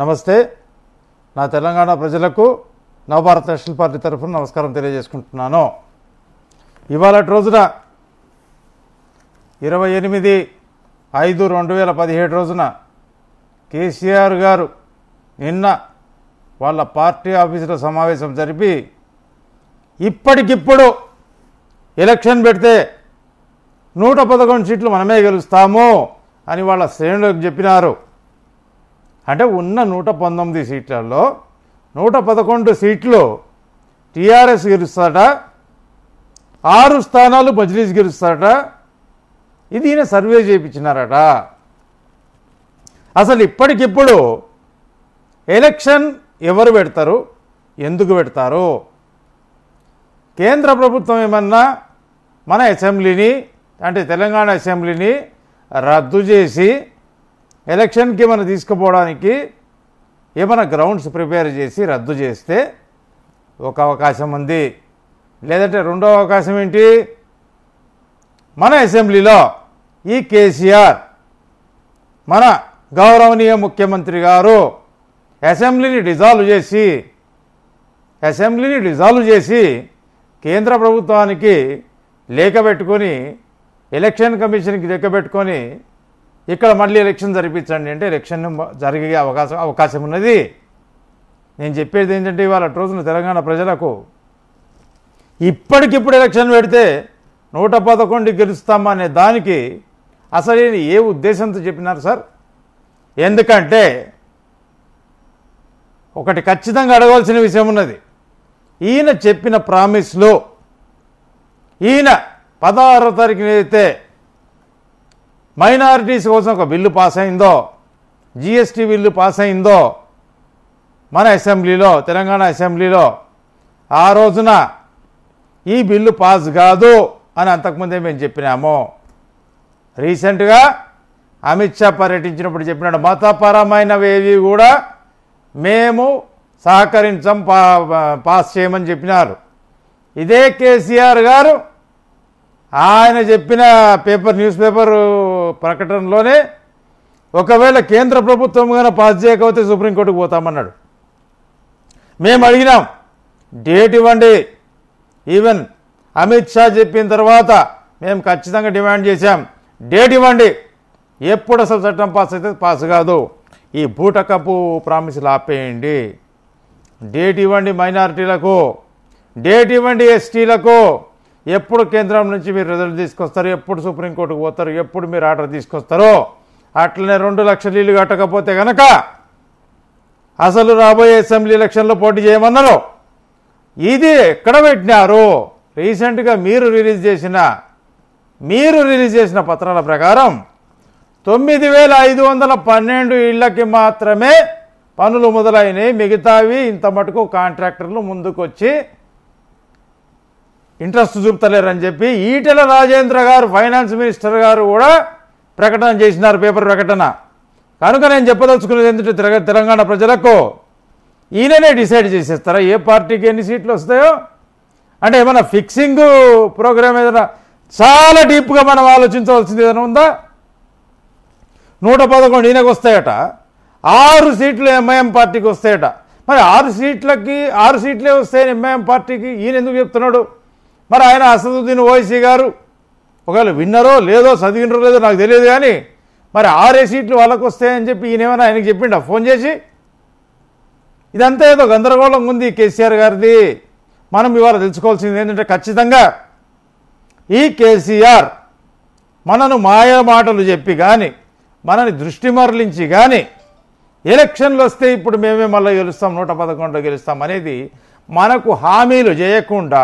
నమస్తే. నా తెలంగాణ ప్రజలకు నవభారత నేషనల్ పార్టీ తరఫున నమస్కారం తెలియజేసుకుంటున్నాను. ఇవాళ రోజున ఇరవై ఎనిమిది ఐదు రెండు వేల పదిహేడు రోజున కేసీఆర్ గారు నిన్న వాళ్ళ పార్టీ ఆఫీసులో సమావేశం జరిపి ఇప్పటికిప్పుడు ఎలక్షన్ పెడితే నూట పదకొండు సీట్లు మనమే గెలుస్తాము అని వాళ్ళ శ్రేణులకు చెప్పినారు. అంటే ఉన్న నూట పంతొమ్మిది సీట్లలో నూట పదకొండు సీట్లు టీఆర్ఎస్ గెలుస్తాట ఆరు స్థానాలు మజ్లీస్ గెలుస్తాట ఇది ఈయన సర్వే చేయించినారట. అసలు ఇప్పటికిప్పుడు ఎలక్షన్ ఎవరు పెడతారు? ఎందుకు పెడతారు? కేంద్ర ప్రభుత్వం ఏమన్నా మన అసెంబ్లీని అంటే తెలంగాణ అసెంబ్లీని రద్దు చేసి ఎలక్షన్కి మనం తీసుకుపోవడానికి ఏమైనా గ్రౌండ్స్ ప్రిపేర్ చేసి రద్దు చేస్తే ఒక అవకాశం ఉంది. లేదంటే రెండో అవకాశం ఏంటి? మన అసెంబ్లీలో ఈ కేసీఆర్ మన గౌరవనీయ ముఖ్యమంత్రి గారు అసెంబ్లీని డిజాల్వ్ చేసి అసెంబ్లీని డిజాల్వ్ చేసి కేంద్ర ప్రభుత్వానికి లేఖ పెట్టుకొని ఎలక్షన్ కమిషన్కి లెక్క పెట్టుకొని ఇక్కడ మళ్ళీ ఎలక్షన్ జరిపించండి అంటే ఎలక్షన్ జరిగే అవకాశం అవకాశం ఉన్నది. నేను చెప్పేది ఏంటంటే ఇవాళ రోజున తెలంగాణ ప్రజలకు ఇప్పటికిప్పుడు ఎలక్షన్ పెడితే నూట పదకొండు గెలుస్తామనే దానికి అసలు ఏ ఉద్దేశంతో చెప్పినారు సార్? ఎందుకంటే ఒకటి ఖచ్చితంగా అడగవలసిన విషయం ఉన్నది. ఈయన చెప్పిన ప్రామిస్లో ఈయన పదహారో తారీఖునైతే మైనారిటీస్ కోసం ఒక బిల్లు పాస్ అయిందో జిఎస్టీ బిల్లు పాస్ అయిందో మన అసెంబ్లీలో తెలంగాణ అసెంబ్లీలో ఆ రోజున ఈ బిల్లు పాస్ కాదు అని అంతకుముందే మేము చెప్పినాము. రీసెంట్గా అమిత్ షా పర్యటించినప్పుడు చెప్పినాడు మతపరమైనవేవి కూడా మేము సహకరించం పా పాస్ చేయమని చెప్పినారు. ఇదే కేసీఆర్ గారు ఆయన చెప్పిన పేపర్ న్యూస్ పేపర్ ప్రకటనలోనే ఒకవేళ కేంద్ర ప్రభుత్వం కానీ పాస్ చేయకపోతే సుప్రీంకోర్టుకు పోతామన్నాడు. మేము అడిగినాం డేట్ ఇవ్వండి. ఈవెన్ అమిత్ షా చెప్పిన తర్వాత మేము ఖచ్చితంగా డిమాండ్ చేశాం డేట్ ఇవ్వండి. ఎప్పుడు అసలు చట్టం పాస్ అయితే పాస్ కాదు. ఈ బూటకపు ప్రామిసులు ఆపేయండి. డేట్ ఇవ్వండి మైనారిటీలకు. డేట్ ఇవ్వండి ఎస్టీలకు. ఎప్పుడు కేంద్రం నుంచి మీరు రిజల్ట్ తీసుకొస్తారు? ఎప్పుడు సుప్రీంకోర్టుకు పోతారు? ఎప్పుడు మీరు ఆర్డర్ తీసుకొస్తారో? అట్లనే రెండు లక్షలు ఇల్లు కట్టకపోతే కనుక అసలు రాబోయే అసెంబ్లీ ఎలక్షన్లో పోటీ చేయమన్నారు. ఇది ఎక్కడ పెట్టినారు? రీసెంట్గా మీరు రిలీజ్ చేసిన మీరు రిలీజ్ చేసిన పత్రాల ప్రకారం తొమ్మిది వేల ఐదు వందల పన్నెండు ఇళ్ళకి మాత్రమే పనులు మొదలైనవి. మిగతావి ఇంత మటుకు కాంట్రాక్టర్లు ముందుకొచ్చి ఇంట్రెస్ట్ చూపుతలేరని చెప్పి ఈటెల రాజేంద్ర గారు ఫైనాన్స్ మినిస్టర్ గారు కూడా ప్రకటన చేసినారు పేపర్ ప్రకటన. కనుక నేను చెప్పదలుచుకునేది ఏంటంటే తెలంగాణ- తెలంగాణ ప్రజలకు ఈయననే డిసైడ్ చేసేస్తారా? ఏ పార్టీకి ఎన్ని సీట్లు వస్తాయో? అంటే ఏమైనా ఫిక్సింగ్ ప్రోగ్రామ్ ఏదైనా చాలా డీప్గా మనం ఆలోచించవలసింది ఏదైనా ఉందా? నూట పదకొండు ఈయనకు వస్తాయట. ఆరు సీట్లు ఎంఐఎం పార్టీకి వస్తాయట. మరి ఆరు సీట్లకి ఆరు సీట్లే వస్తాయని ఎంఐఎం పార్టీకి ఈయన ఎందుకు చెప్తున్నాడు? మరి ఆయన అసదుద్దీన్ ఓవైసీ గారు ఒకవేళ విన్నరో లేదో చదివినరో లేదో నాకు తెలియదు కానీ మరి ఆరే సీట్లు వాళ్ళకు వస్తాయని చెప్పి ఈయనేమైనా ఆయనకి చెప్పిండా? ఫోన్ చేసి? ఇదంతా ఏదో గందరగోళంగా ఉంది కేసీఆర్ గారిది. మనం ఇవాళ తెలుసుకోవాల్సింది ఏంటంటే ఖచ్చితంగా ఈ కేసీఆర్ మనను మాయ మాటలు చెప్పి కానీ మనని దృష్టి మరలించి కానీ ఎలక్షన్లు వస్తే ఇప్పుడు మేమే మళ్ళీ గెలుస్తాం నూట పదకొండులో గెలుస్తాం అనేది మనకు హామీలు చేయకుండా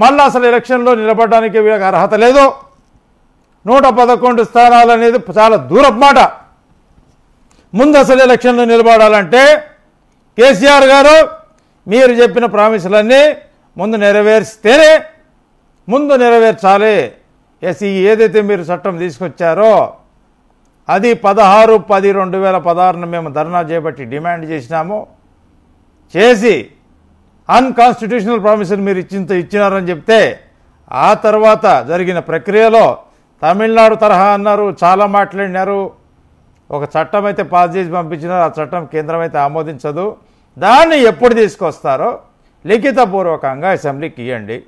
మళ్ళీ అసలు ఎలక్షన్లో నిలబడడానికి వీళ్ళకి అర్హత లేదు నూట పదకొండు స్థానాలు అనేది చాలా దూరపు మాట. ముందు అసలు ఎలక్షన్లో నిలబడాలంటే కేసీఆర్ గారు మీరు చెప్పిన ప్రామిసులన్నీ ముందు నెరవేర్స్తేనే ముందు నెరవేర్చాలి. ఎస్ ఏదైతే మీరు చట్టం తీసుకొచ్చారో అది పదహారు పది రెండు వేల పదహారున మేము ధర్నా చేపట్టి డిమాండ్ చేసినాము. చేసి అన్కాన్స్టిట్యూషనల్ ప్రామిసులు మీరు ఇచ్చింత ఇచ్చినారని చెప్తే ఆ తర్వాత జరిగిన ప్రక్రియలో తమిళనాడు తరహా అన్నారు చాలా మాట్లాడినారు. ఒక చట్టం అయితే పాస్ చేసి పంపించినారు ఆ చట్టం కేంద్రం అయితే ఆమోదించదు. దాన్ని ఎప్పుడు తీసుకొస్తారో లిఖితపూర్వకంగా అసెంబ్లీకి ఇవ్వండి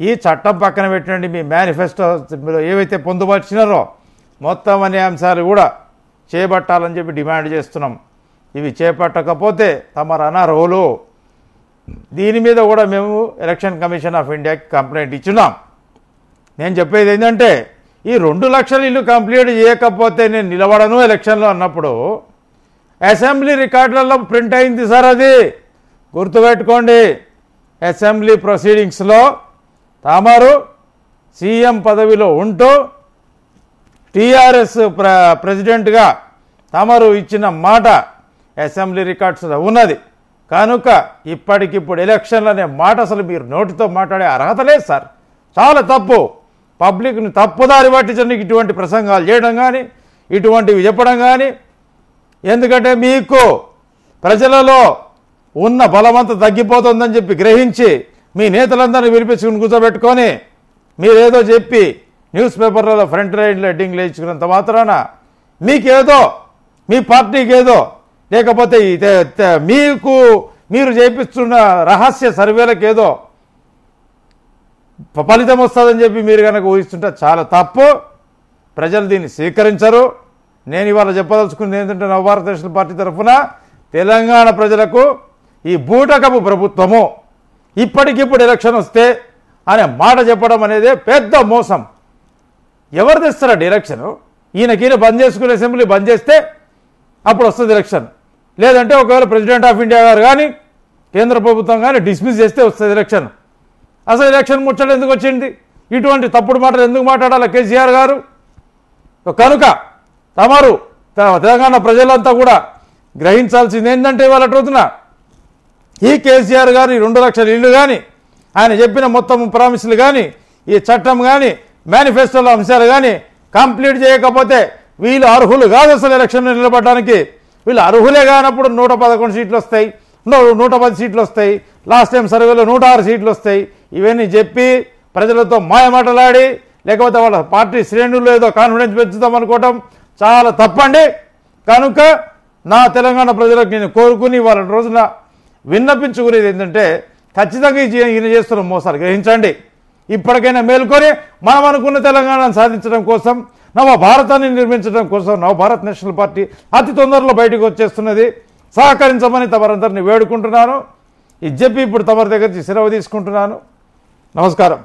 ఈ చట్టం పక్కన పెట్టండి మీ మేనిఫెస్టో మీరు ఏవైతే పొందుపరిచినారో మొత్తం అనే అంశాలు కూడా చేపట్టాలని చెప్పి డిమాండ్ చేస్తున్నాం. ఇవి చేపట్టకపోతే తమరు అనర్హులు. దీని మీద కూడా మేము ఎలక్షన్ కమిషన్ ఆఫ్ ఇండియాకి కంప్లైంట్ ఇచ్చినాం. నేను చెప్పేది ఏంటంటే ఈ రెండు లక్షల ఇల్లు కంప్లీట్ చేయకపోతే నేను నిలబడను ఎలక్షన్లో అన్నప్పుడు. అసెంబ్లీ రికార్డులలో ప్రింట్ అయింది సార్ అది. గుర్తుపెట్టుకోండి అసెంబ్లీ ప్రొసీడింగ్స్లో తామారు సీఎం పదవిలో ఉంటూ టీఆర్ఎస్ ప్ర ప్రెసిడెంట్గా తమరు ఇచ్చిన మాట అసెంబ్లీ రికార్డ్స్లో ఉన్నది. కనుక ఇప్పటికిప్పుడు ఎలక్షన్లు అనే మాట అసలు మీరు నోటితో మాట్లాడే అర్హత లేదు సార్. చాలా తప్పు. పబ్లిక్ని తప్పుదారి పట్టించడానికి ఇటువంటి ప్రసంగాలు చేయడం కానీ ఇటువంటివి చెప్పడం కానీ ఎందుకంటే మీకు ప్రజలలో ఉన్న బలమంతా తగ్గిపోతుందని చెప్పి గ్రహించి మీ నేతలందరినీ పిలిపించుకుని కూర్చోబెట్టుకొని మీరేదో చెప్పి న్యూస్ పేపర్లలో ఫ్రంట్ లైన్లో హెడ్డింగ్లు వేయించుకున్నంత మాత్రాన మీకేదో మీ పార్టీకి ఏదో లేకపోతే మీకు మీరు చేపిస్తున్న రహస్య సర్వేలకు ఏదో ఫలితం వస్తుందని చెప్పి మీరు కనుక ఊహిస్తుంటే చాలా తప్పు. ప్రజలు దీన్ని స్వీకరించరు. నేను ఇవాళ చెప్పదలుచుకుంది ఏంటంటే నవభారతదేశం పార్టీ తరఫున తెలంగాణ ప్రజలకు ఈ బూటకపు ప్రభుత్వము ఇప్పటికిప్పుడు ఎలక్షన్ వస్తే అనే మాట చెప్పడం అనేది పెద్ద మోసం. ఎవరు తెస్తారండి ఎలక్షన్? ఈయనకీయన బంద్ చేసుకునే అసెంబ్లీ బంద్ చేస్తే అప్పుడు వస్తుంది ఎలక్షన్. లేదంటే ఒకవేళ ప్రెసిడెంట్ ఆఫ్ ఇండియా గారు కానీ కేంద్ర ప్రభుత్వం కానీ డిస్మిస్ చేస్తే వస్తుంది ఎలక్షన్ అసలు ఎలక్షన్ ముచ్చట ఎందుకు వచ్చింది? ఇటువంటి తప్పుడు మాటలు ఎందుకు మాట్లాడాలి కేసీఆర్ గారు? కనుక తమరు త- తెలంగాణ ప్రజలంతా కూడా గ్రహించాల్సింది ఏంటంటే వాళ్ళ రోజున ఈ కేసీఆర్ గారు ఈ రెండు లక్షల ఇల్లు కానీ ఆయన చెప్పిన మొత్తం ప్రామిసులు కానీ ఈ చట్టం కానీ మేనిఫెస్టోలో అంశాలు కానీ కంప్లీట్ చేయకపోతే వీళ్ళు అర్హులు కాదు అసలు ఎలక్షన్లో నిలబడడానికి. వీళ్ళు అర్హులే కానప్పుడు నూట పదకొండు సీట్లు వస్తాయి. నూట పది సీట్లు వస్తాయి. లాస్ట్ టైం సర్వేలో నూట ఆరు సీట్లు వస్తాయి. ఇవన్నీ చెప్పి ప్రజలతో మాయమాటలాడి లేకపోతే వాళ్ళ పార్టీ శ్రేణులు ఏదో కాన్ఫిడెన్స్ పెంచుదాం అనుకోవటం చాలా తప్పండి. కనుక నా తెలంగాణ ప్రజలకు నేను కోరుకుని వాళ్ళ రోజున విన్నపించుకునేది ఏంటంటే ఖచ్చితంగా ఈ ఈయన చేస్తున్న మోసాలు గ్రహించండి. ఇప్పటికైనా మేల్కొని మనం అనుకున్న తెలంగాణను సాధించడం కోసం నవ భారతాన్ని నిర్మించడం కోసం నవ భారత్ నేషనల్ పార్టీ అతి తొందరలో బయటకు వచ్చేస్తున్నది. సహకరించమని తమరందరినీ వేడుకుంటున్నాను. ఇది చెప్పి ఇప్పుడు తమరి దగ్గర నుంచి సెలవు తీసుకుంటున్నాను. నమస్కారం.